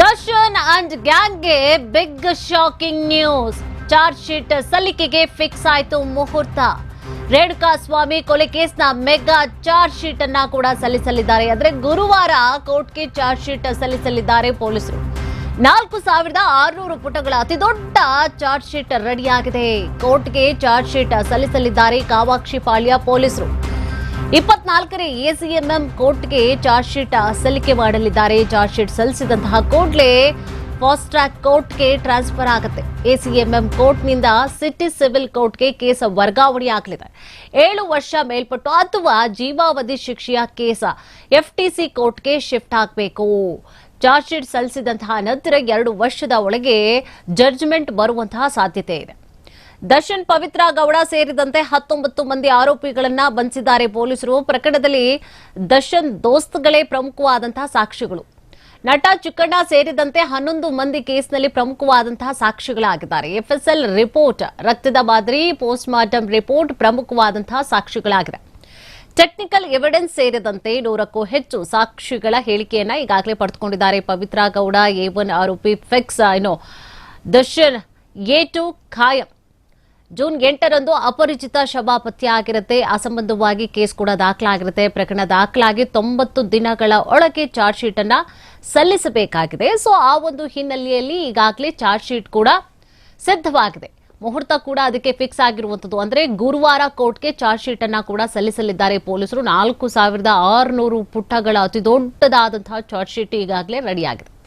Darshan and ಗ್ಯಾಂಗ್ಗೆ big shocking news. Charge sheet ಸಲ್ಲಿಕೆಗೆ fix ಆಯಿತು ಮುಹೂರ್ತ. ರೇಣುಕಾ ಸ್ವಾಮಿ ಕೊಲೆ ಕೇಸ್ನ ಮೆಗಾ ಚಾರ್ಜ್ ಶೀಟ್ ಅನ್ನ ಕೂಡ ಸಲ್ಲಿಸಲಿದ್ದಾರೆ. ಅಂದ್ರೆ ಗುರುವಾರ ಕೋರ್ಟ್ಗೆ ಚಾರ್ಜ್ ಶೀಟ್ ಸಲ್ಲಿಸಲಿದ್ದಾರೆ ಪೊಲೀಸರು. ನಾಲ್ಕು ಸಾವಿರದ ಆರುನೂರು ಪುಟಗಳ ಅತಿದೊಡ್ಡ ಚಾರ್ಜ್ ಶೀಟ್ ರೆಡಿಯಾಗಿದೆ. ಕೋರ್ಟ್ಗೆ ಚಾರ್ಜ್ ಶೀಟ್ ಸಲ್ಲಿಸಲಿದ್ದಾರೆ ಕಾವಾಕ್ಷಿ ಪಾಳ್ಯ ಪೊಲೀಸರು. ಇಪ್ಪತ್ನಾಲ್ಕನೇ ಎಸಿಎಂಎಂ ಕೋರ್ಟ್ಗೆ ಚಾರ್ಜ್ ಶೀಟ್ ಸಲ್ಲಿಕೆ ಮಾಡಲಿದ್ದಾರೆ. ಚಾರ್ಜ್ ಶೀಟ್ ಸಲ್ಲಿಸಿದಂತಹ ಕೂಡಲೇ ಫಾಸ್ಟ್ ಟ್ರ್ಯಾಕ್ ಕೋರ್ಟ್ಗೆ ಟ್ರಾನ್ಸ್ಫರ್ ಆಗುತ್ತೆ. ಎಸಿಎಂಎಂ ಕೋರ್ಟ್ನಿಂದ ಸಿಟಿ ಸಿವಿಲ್ ಕೋರ್ಟ್ಗೆ ಕೇಸ್ ವರ್ಗಾವಣೆಯಾಗಲಿದೆ ಏಳು ವರ್ಷ ಮೇಲ್ಪಟ್ಟು ಅಥವಾ ಜೀವಾವಧಿ ಶಿಕ್ಷೆಯ ಕೇಸ ಎಫ್ಟಿಸಿ ಕೋರ್ಟ್ಗೆ ಶಿಫ್ಟ್ ಆಗಬೇಕು. ಚಾರ್ಜ್ ಶೀಟ್ ಸಲ್ಲಿಸಿದಂತಹ ನಂತರ ಎರಡು ವರ್ಷದ ಒಳಗೆ ಜಡ್ಜ್ಮೆಂಟ್ ಬರುವಂತಹ ಸಾಧ್ಯತೆ ಇದೆ. ದರ್ಶನ್ ಪವಿತ್ರ ಗೌಡ ಸೇರಿದಂತೆ ಹತ್ತೊಂಬತ್ತು ಮಂದಿ ಆರೋಪಿಗಳನ್ನ ಬಂಧಿಸಿದ್ದಾರೆ ಪೊಲೀಸರು. ಪ್ರಕರಣದಲ್ಲಿ ದರ್ಶನ್ ದೋಸ್ತ್ಗಳೇ ಪ್ರಮುಖವಾದಂತಹ ಸಾಕ್ಷಿಗಳು. ನಟ ಚಿಕ್ಕಣ್ಣ ಸೇರಿದಂತೆ ಹನ್ನೊಂದು ಮಂದಿ ಕೇಸ್ನಲ್ಲಿ ಪ್ರಮುಖವಾದಂತಹ ಸಾಕ್ಷಿಗಳಾಗಿದ್ದಾರೆ. ಎಫ್ಎಸ್ಎಲ್ ರಿಪೋರ್ಟ್, ರಕ್ತದ ಮಾದರಿ ಪೋಸ್ಟ್ ರಿಪೋರ್ಟ್ ಪ್ರಮುಖವಾದಂತಹ ಸಾಕ್ಷಿಗಳಾಗಿದೆ. ಟೆಕ್ನಿಕಲ್ ಎವಿಡೆನ್ಸ್ ಸೇರಿದಂತೆ ನೂರಕ್ಕೂ ಹೆಚ್ಚು ಸಾಕ್ಷಿಗಳ ಹೇಳಿಕೆಯನ್ನ ಈಗಾಗಲೇ ಪಡೆದುಕೊಂಡಿದ್ದಾರೆ. ಪವಿತ್ರ ಗೌಡ ಎ ಒನ್ ಆರೋಪಿ ಫೆಕ್ಸ್ ಏನೋ ದರ್ಶನ್ ಎ ಟು ಖಾಯಂ. ಜೂನ್ ಎಂಟರಂದು ಅಪರಿಚಿತ ಶವ ಪತ್ತೆಯಾಗಿರುತ್ತೆ ಅಸಂಬಂಧವಾಗಿ ಕೇಸ್ ಕೂಡ ದಾಖಲಾಗಿರುತ್ತೆ. ಪ್ರಕರಣ ದಾಖಲಾಗಿ ತೊಂಬತ್ತು ದಿನಗಳ ಒಳಗೆ ಚಾರ್ಜ್ ಶೀಟ್ ಅನ್ನ ಸಲ್ಲಿಸಬೇಕಾಗಿದೆ. ಸೊ, ಆ ಒಂದು ಹಿನ್ನೆಲೆಯಲ್ಲಿ ಈಗಾಗಲೇ ಚಾರ್ಜ್ ಶೀಟ್ ಕೂಡ ಸಿದ್ಧವಾಗಿದೆ. ಮುಹೂರ್ತ ಕೂಡ ಅದಕ್ಕೆ ಫಿಕ್ಸ್ ಆಗಿರುವಂತದ್ದು. ಅಂದ್ರೆ ಗುರುವಾರ ಕೋರ್ಟ್ಗೆ ಚಾರ್ಜ್ ಶೀಟ್ ಅನ್ನ ಕೂಡ ಸಲ್ಲಿಸಲಿದ್ದಾರೆ ಪೊಲೀಸರು. ನಾಲ್ಕು ಸಾವಿರದ ಆರುನೂರು ಪುಟಗಳ ಅತಿ ದೊಡ್ಡದಾದಂತಹ ಚಾರ್ಜ್ ಶೀಟ್ ಈಗಾಗಲೇ ರೆಡಿಯಾಗಿದೆ.